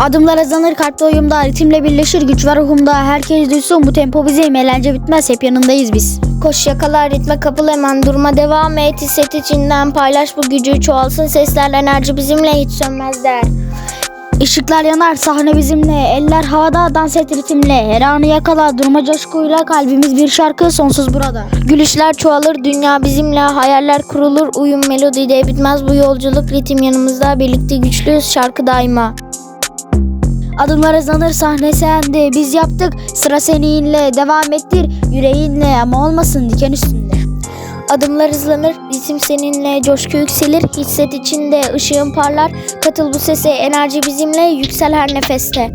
Adımlar azalır kalpte uyumda ritimle birleşir güç var ruhumda. Herkes duysun bu tempo bizim eğlence bitmez hep yanındayız biz. Koş yakala ritme kapıl hemen durma devam et. Hisset içinden paylaş bu gücü çoğalsın. Sesler enerji bizimle hiç sönmez der. Işıklar yanar sahne bizimle. Eller havada dans et ritimle. Her anı yakala durma coşkuyla. Kalbimiz bir şarkı sonsuz burada. Gülüşler çoğalır dünya bizimle. Hayaller kurulur uyum melodide bitmez. Bu yolculuk ritim yanımızda. Birlikte güçlüyüz şarkı daima. Adımlar hızlanır sahne sende. Biz yaptık. Sıra seninle. Devam ettir. Yüreğinle ama olmasın diken üstünde. Adımlar hızlanır, ritim seninle, coşku yükselir, hisset içinde, ışığın parlar. Katıl bu sese, enerji bizimle, yüksel her nefeste.